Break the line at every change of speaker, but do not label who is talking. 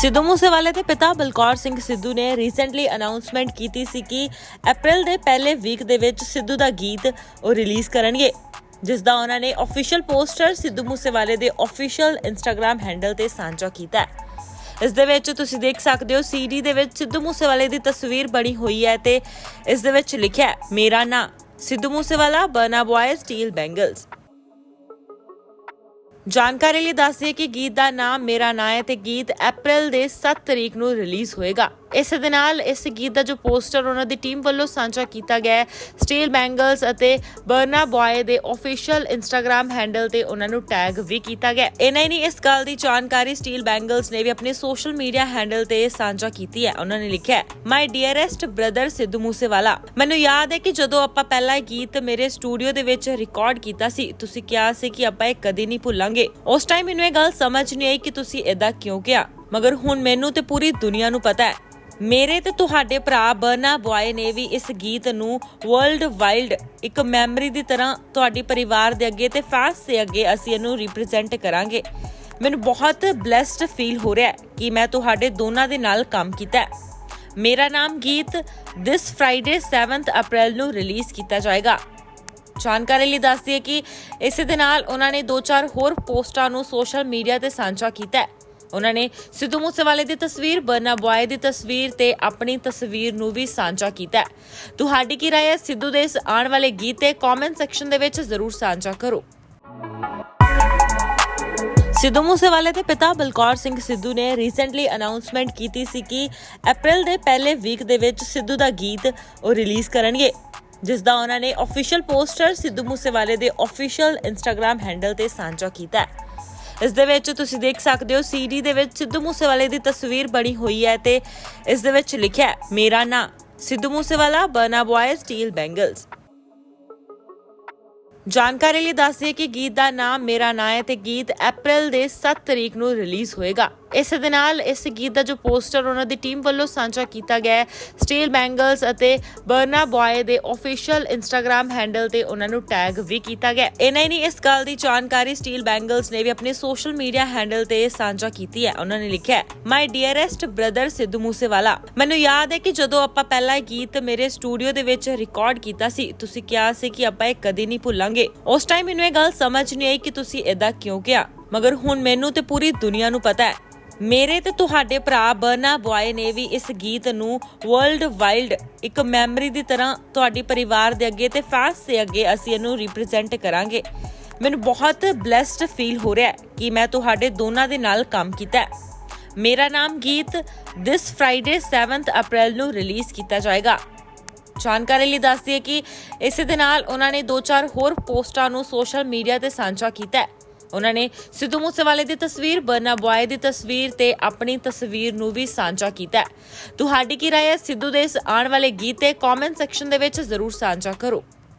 ਸਿੱਧੂ ਮੂਸੇਵਾਲੇ ਦੇ ਪਿਤਾ ਬਲਕੌਰ ਸਿੰਘ ਸਿੱਧੂ ਨੇ ਰੀਸੈਂਟਲੀ ਅਨਾਉਂਸਮੈਂਟ ਕੀਤੀ ਸੀ ਕਿ ਅਪ੍ਰੈਲ ਦੇ ਪਹਿਲੇ ਵੀਕ ਦੇ ਵਿੱਚ ਸਿੱਧੂ ਦਾ ਗੀਤ ਉਹ ਰਿਲੀਜ਼ ਕਰਨਗੇ ਜਿਸ ਦਾ ਉਹਨਾਂ ਨੇ ਅਫੀਸ਼ੀਅਲ ਪੋਸਟਰ ਸਿੱਧੂ ਮੂਸੇਵਾਲੇ ਦੇ ਅਫੀਸ਼ੀਅਲ ਇੰਸਟਾਗ੍ਰam ਹੈਂਡਲ ਤੇ ਸਾਂਝਾ ਕੀਤਾ ਹੈ। ਇਸ ਦੇ ਵਿੱਚ ਤੁਸੀਂ ਦੇਖ ਸਕਦੇ ਹੋ ਸੀਡੀ ਦੇ ਵਿੱਚ ਸਿੱਧੂ ਮੂਸੇਵਾਲੇ ਦੀ ਤਸਵੀਰ ਬਣੀ ਹੋਈ ਹੈ ਤੇ ਇਸ ਦੇ ਵਿੱਚ ਲਿਖਿਆ ਮੇਰਾ ਨਾਂ Sidhu Moosewala Burna boy steel bangles ਜਾਣਕਾਰੀ ਲਈ ਦੱਸ ਦਈਏ ਕਿ ਗੀਤ ਦਾ ਨਾਮ ਮੇਰਾ ਨਾਂ ਹੈ ਤੇ ਗੀਤ ਅਪ੍ਰੈਲ ਦੇ 7 ਤਰੀਕ ਨੂੰ ਰਿਲੀਜ਼ ਹੋਏਗਾ। ਇਸ ਦੇ ਨਾਲ ਇਸ ਗੀਤ ਦਾ ਜੋ ਪੋਸਟਰ ਉਹਨਾਂ ਦੀ ਟੀਮ ਵੱਲੋਂ ਸਾਂਝਾ ਕੀਤਾ ਗਿਆ ਹੈ ਸਟੀਲ ਬੈਂਗਲਸ ਅਤੇ ਬਰਨਾ ਬॉय ਦੇ ਅਫੀਸ਼ੀਅਲ ਇੰਸਟਾਗ੍ਰam ਹੈਂਡਲ ਤੇ ਉਹਨਾਂ ਨੂੰ ਟੈਗ ਵੀ ਕੀਤਾ ਗਿਆ ਇਹਨਾਂ ਹੀ ਨਹੀਂ, ਇਸ ਗੱਲ ਦੀ ਜਾਣਕਾਰੀ ਸਟੀਲ ਬੈਂਗਲਸ ਨੇ ਵੀ ਆਪਣੇ ਸੋਸ਼ਲ ਮੀਡੀਆ ਹੈਂਡਲ ਤੇ ਸਾਂਝਾ ਕੀਤੀ ਹੈ। ਉਹਨਾਂ ਨੇ ਲਿਖਿਆ my dearest brother Sidhu Moosewala ਮੈਨੂੰ ਯਾਦ ਹੈ ਕਿ ਜਦੋਂ ਆਪਾਂ ਪਹਿਲਾ ਗੀਤ ਮੇਰੇ ਸਟੂਡੀਓ ਦੇ ਵਿੱਚ ਰਿਕਾਰਡ ਕੀਤਾ ਸੀ, ਤੁਸੀਂ ਕਿਹਾ ਸੀ ਕਿ ਆਪਾਂ ਇਹ ਕਦੇ ਨਹੀਂ ਭੁੱਲਾਂਗੇ। ਉਸ ਟਾਈਮ ਮੈਨੂੰ ਇਹ ਗੱਲ ਸਮਝ ਨਹੀਂ ਆਈ ਕਿ ਤੁਸੀਂ ਇਦਾਂ ਕਿਉਂ ਕਿਹਾ। ਮਗਰ ਹੁਣ ਮੈਨੂੰ ਤੇ ਪੂਰੀ ਦੁਨੀਆ ਨੂੰ ਪਤਾ ਹੈ ਮੇਰੇ ਤੇ ਤੁਹਾਡੇ ਭਰਾ ਬਰਨਾ ਬॉय ਨੇ ਵੀ ਇਸ ਗੀਤ ਨੂੰ ਵਰਲਡ ਵਾਈਲਡ ਇੱਕ ਮੈਮਰੀ ਦੀ ਤਰ੍ਹਾਂ ਤੁਹਾਡੀ ਪਰਿਵਾਰ ਦੇ ਅੱਗੇ ਤੇ ਫੈਨਸ ਦੇ ਅੱਗੇ ਅਸੀਂ ਇਹਨੂੰ ਰਿਪਰੈਜ਼ੈਂਟ ਕਰਾਂਗੇ। ਮੈਨੂੰ ਬਹੁਤ ਬlesed ਫੀਲ ਹੋ ਰਿਹਾ ਹੈ ਕਿ ਮੈਂ ਤੁਹਾਡੇ ਦੋਨਾਂ ਦੇ ਨਾਲ ਕੰਮ ਕੀਤਾ ਹੈ। ਮੇਰਾ ਨਾਮ ਗੀਤ ਦਿਸ ਫਰਾਈਡੇ 7th ਅਪ੍ਰੈਲ ਨੂੰ ਰਿਲੀਜ਼ ਕੀਤਾ ਜਾਏਗਾ। ਜਾਣਕਾਰੀ ਲਈ ਦੱਸਦੀ ਹੈ ਕਿ ਇਸੇ ਦੇ ਨਾਲ ਉਹਨਾਂ ਨੇ ਦੋ ਚਾਰ ਹੋਰ ਪੋਸਟਾਂ ਨੂੰ ਸੋਸ਼ਲ ਮੀਡੀਆ ਤੇ ਸਾਂਝਾ ਕੀਤਾ ਹੈ। ਉਹਨਾਂ ਨੇ ਸਿੱਧੂ ਮੂਸੇਵਾਲੇ ਦੀ ਤਸਵੀਰ, ਬਰਨਾ ਬॉय ਦੀ ਤਸਵੀਰ ਤੇ ਆਪਣੀ ਤਸਵੀਰ ਨੂੰ ਵੀ ਸਾਂਝਾ ਕੀਤਾ ਤੁਹਾਡੀ ਕੀ ਰਾਏ ਹੈ? ਸਿੱਧੂ ਦੇ ਇਸ ਆਉਣ ਵਾਲੇ ਗੀਤ ਤੇ ਕਮੈਂਟ ਸੈਕਸ਼ਨ ਦੇ ਵਿੱਚ ਜ਼ਰੂਰ ਸਾਂਝਾ ਕਰੋ। ਸਿੱਧੂ ਮੂਸੇਵਾਲੇ ਦੇ ਪਿਤਾ ਬਲਕੌਰ ਸਿੰਘ ਸਿੱਧੂ ਨੇ ਰੀਸੈਂਟਲੀ ਅਨਾਉਂਸਮੈਂਟ ਕੀਤੀ ਸੀ ਕਿ ਅਪ੍ਰੈਲ ਦੇ ਪਹਿਲੇ ਵੀਕ ਦੇ ਵਿੱਚ ਸਿੱਧੂ ਦਾ ਗੀਤ ਉਹ ਰਿਲੀਜ਼ ਕਰਨਗੇ ਜਿਸ ਦਾ ਉਹਨਾਂ ਨੇ ਅਫੀਸ਼ੀਅਲ ਪੋਸਟਰ ਸਿੱਧੂ ਮੂਸੇਵਾਲੇ ਦੇ ਅਫੀਸ਼ੀਅਲ ਇੰਸਟਾਗ੍ਰam ਹੈਂਡਲ ਤੇ ਸਾਂਝਾ ਕੀਤਾ ਹੈ। ਇਸ ਦੇ ਵਿੱਚ ਤੁਸੀਂ ਦੇਖ ਸਕਦੇ ਹੋ ਸੀਡੀ ਦੇ ਵਿੱਚ ਸਿੱਧੂ ਮੂਸੇਵਾਲੇ ਦੀ ਤਸਵੀਰ ਬਣੀ ਹੋਈ ਹੈ ਤੇ ਇਸ ਦੇ ਵਿੱਚ ਲਿਖਿਆ ਮੇਰਾ ਨਾਂ Sidhu Moosewala Burna boy steel bangles ਜਾਣਕਾਰੀ ਲਈ ਦੱਸ ਕਿ ਗੀਤ ਦਾ ਨਾਮ ਮੇਰਾ ਨਾਂ ਹੈ ਤੇ ਗੀਤ ਅਪ੍ਰੈਲ ਦੇ 7 ਤਰੀਕ ਨੂੰ ਰਿਲੀਜ਼ ਹੋਏਗਾ। ਇਸ ਦੇ ਨਾਲ ਇਸ ਗੀਤ ਦਾ ਜੋ ਪੋਸਟਰ ਉਹਨਾਂ ਦੀ ਟੀਮ ਵੱਲੋਂ ਸਾਂਝਾ ਕੀਤਾ ਗਿਆ ਹੈ ਸਟੀਲ ਬੈਂਗਲਸ ਅਤੇ ਬਰਨਾ ਬॉय ਦੇ ਅਫੀਸ਼ੀਅਲ ਇੰਸਟਾਗ੍ਰam ਹੈਂਡਲ ਤੇ ਉਹਨਾਂ ਨੂੰ ਟੈਗ ਵੀ ਕੀਤਾ ਗਿਆ ਇਹਨਾਂ ਹੀ ਨਹੀਂ, ਇਸ ਗੱਲ ਦੀ ਜਾਣਕਾਰੀ ਸਟੀਲ ਬੈਂਗਲਸ ਨੇ ਵੀ ਆਪਣੇ ਸੋਸ਼ਲ ਮੀਡੀਆ ਹੈਂਡਲ ਤੇ ਸਾਂਝਾ ਕੀਤੀ ਹੈ। ਉਹਨਾਂ ਨੇ ਲਿਖਿਆ my dearest brother Sidhu Moosewala ਮੈਨੂੰ ਯਾਦ ਹੈ ਕਿ ਜਦੋਂ ਆਪਾਂ ਪਹਿਲਾ ਗੀਤ ਮੇਰੇ ਸਟੂਡੀਓ ਦੇ ਵਿੱਚ ਰਿਕਾਰਡ ਕੀਤਾ ਸੀ, ਤੁਸੀਂ ਕਿਹਾ ਸੀ ਕਿ ਆਪਾਂ ਇਹ ਕਦੇ ਨਹੀਂ ਭੁੱਲਾਂਗੇ। ਉਸ ਟਾਈਮ ਮੈਨੂੰ ਇਹ ਗੱਲ ਸਮਝ ਨਹੀਂ ਆਈ ਕਿ ਤੁਸੀਂ ਇਦਾਂ ਕਿਉਂ ਕਿਹਾ। ਮਗਰ ਹੁਣ ਮੈਨੂੰ ਤੇ ਪੂਰੀ ਦੁਨੀਆ ਨੂੰ ਪਤਾ ਹੈ ਮੇਰੇ ਤੇ ਤੁਹਾਡੇ ਭਰਾ ਬਰਨਾ ਬॉय ਨੇ ਵੀ ਇਸ ਗੀਤ ਨੂੰ ਵਰਲਡ ਵਾਈਲਡ ਇੱਕ ਮੈਮਰੀ ਦੀ ਤਰ੍ਹਾਂ ਤੁਹਾਡੀ ਪਰਿਵਾਰ ਦੇ ਅੱਗੇ ਤੇ ਫੈਨਸ ਦੇ ਅੱਗੇ ਅਸੀਂ ਇਹਨੂੰ ਰਿਪਰੈਜ਼ੈਂਟ ਕਰਾਂਗੇ। ਮੈਨੂੰ ਬਹੁਤ ਬlesed ਫੀਲ ਹੋ ਰਿਹਾ ਹੈ ਕਿ ਮੈਂ ਤੁਹਾਡੇ ਦੋਨਾਂ ਦੇ ਨਾਲ ਕੰਮ ਕੀਤਾ ਹੈ। ਮੇਰਾ ਨਾਮ ਗੀਤ ਦਿਸ ਫਰਾਈਡੇ 7th ਅਪ੍ਰੈਲ ਨੂੰ ਰਿਲੀਜ਼ ਕੀਤਾ ਜਾਏਗਾ। ਜਾਣਕਾਰੀ ਲਈ ਦੱਸਦੀ ਹੈ ਕਿ ਇਸੇ ਦੇ ਨਾਲ ਉਹਨਾਂ ਨੇ ਦੋ ਚਾਰ ਹੋਰ ਪੋਸਟਾਂ ਨੂੰ ਸੋਸ਼ਲ ਮੀਡੀਆ ਤੇ ਸਾਂਝਾ ਕੀਤਾ ਹੈ। ਉਹਨਾਂ ਨੇ ਸਿੱਧੂ ਮੂਸੇਵਾਲੇ ਦੀ ਤਸਵੀਰ, ਬਰਨਾ ਬੁਆਏ ਦੀ ਤਸਵੀਰ ਤੇ ਆਪਣੀ ਤਸਵੀਰ ਨੂੰ ਵੀ ਸਾਂਝਾ ਕੀਤਾ ਤੁਹਾਡੀ ਕੀ ਰਾਏ ਹੈ? ਸਿੱਧੂ ਦੇ ਇਸ ਆਉਣ ਵਾਲੇ ਗੀਤ ਤੇ ਕਮੈਂਟ ਸੈਕਸ਼ਨ ਦੇ ਵਿੱਚ ਜ਼ਰੂਰ ਸਾਂਝਾ ਕਰੋ।